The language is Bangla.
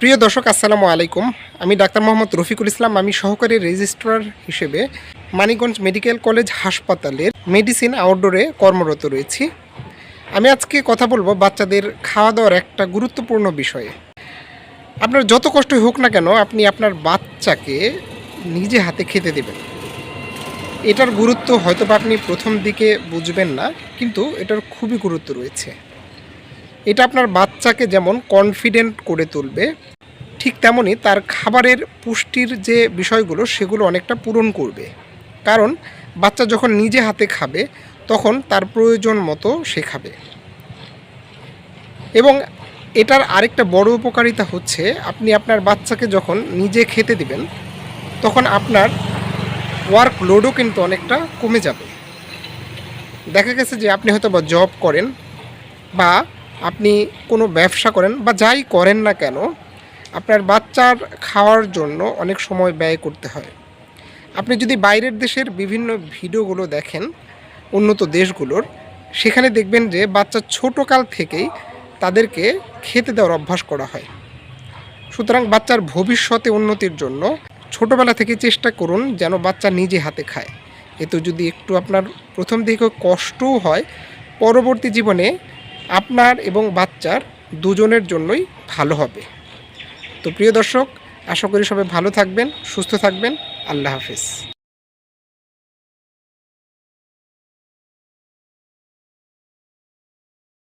প্রিয় দর্শক, আসসালামু আলাইকুম। আমি ডাক্তার মোহাম্মদ রফিকুল ইসলাম, আমি সহকারী রেজিস্ট্রার হিসেবে মানিকগঞ্জ মেডিকেল কলেজ হাসপাতালের মেডিসিন আউটডোরে কর্মরত রয়েছি। আমি আজকে কথা বলব বাচ্চাদের খাওয়া দাওয়ার একটা গুরুত্বপূর্ণ বিষয়ে। আপনার যত কষ্টই হোক না কেন, আপনি আপনার বাচ্চাকে নিজে হাতে খেতে দেবেন। এটার গুরুত্ব হয়তো আপনি প্রথম দিকে বুঝবেন না, কিন্তু এটার খুবই গুরুত্ব রয়েছে। এটা আপনার বাচ্চাকে যেমন কনফিডেন্ট করে তুলবে, ঠিক তেমনই তার খাবারের পুষ্টির যে বিষয়গুলো সেগুলো অনেকটা পূরণ করবে। কারণ বাচ্চা যখন নিজে হাতে খাবে, তখন তার প্রয়োজন মতো সে খাবে। এবং এটার আরেকটা বড় উপকারিতা হচ্ছে, আপনি আপনার বাচ্চাকে যখন নিজে খেতে দিবেন, তখন আপনার ওয়ার্ক লোডও কিন্তু অনেকটা কমে যাবে। দেখা গেছে যে আপনি হয়তো বা জব করেন বা আপনি কোনো ব্যবসা করেন বা যাই করেন না কেন, আপনার বাচ্চার খাওয়ার জন্য অনেক সময় ব্যয় করতে হয়। আপনি যদি বাইরের দেশের বিভিন্ন ভিডিওগুলো দেখেন, উন্নত দেশগুলোর, সেখানে দেখবেন যে বাচ্চা ছোটোকাল থেকেই তাদেরকে খেতে দেওয়ার অভ্যাস করা হয়। সুতরাং বাচ্চার ভবিষ্যতে উন্নতির জন্য ছোটোবেলা থেকে চেষ্টা করুন যেন বাচ্চা নিজে হাতে খায়। এতে যদি একটু আপনার প্রথম দিকে কষ্টও হয়, পরবর্তী জীবনে আপনার এবং বাচ্চার দুজনের জন্যই ভালো হবে। তো প্রিয় দর্শক, আশা করি সবাই ভালো থাকবেন, সুস্থ থাকবেন। আল্লাহ হাফিজ।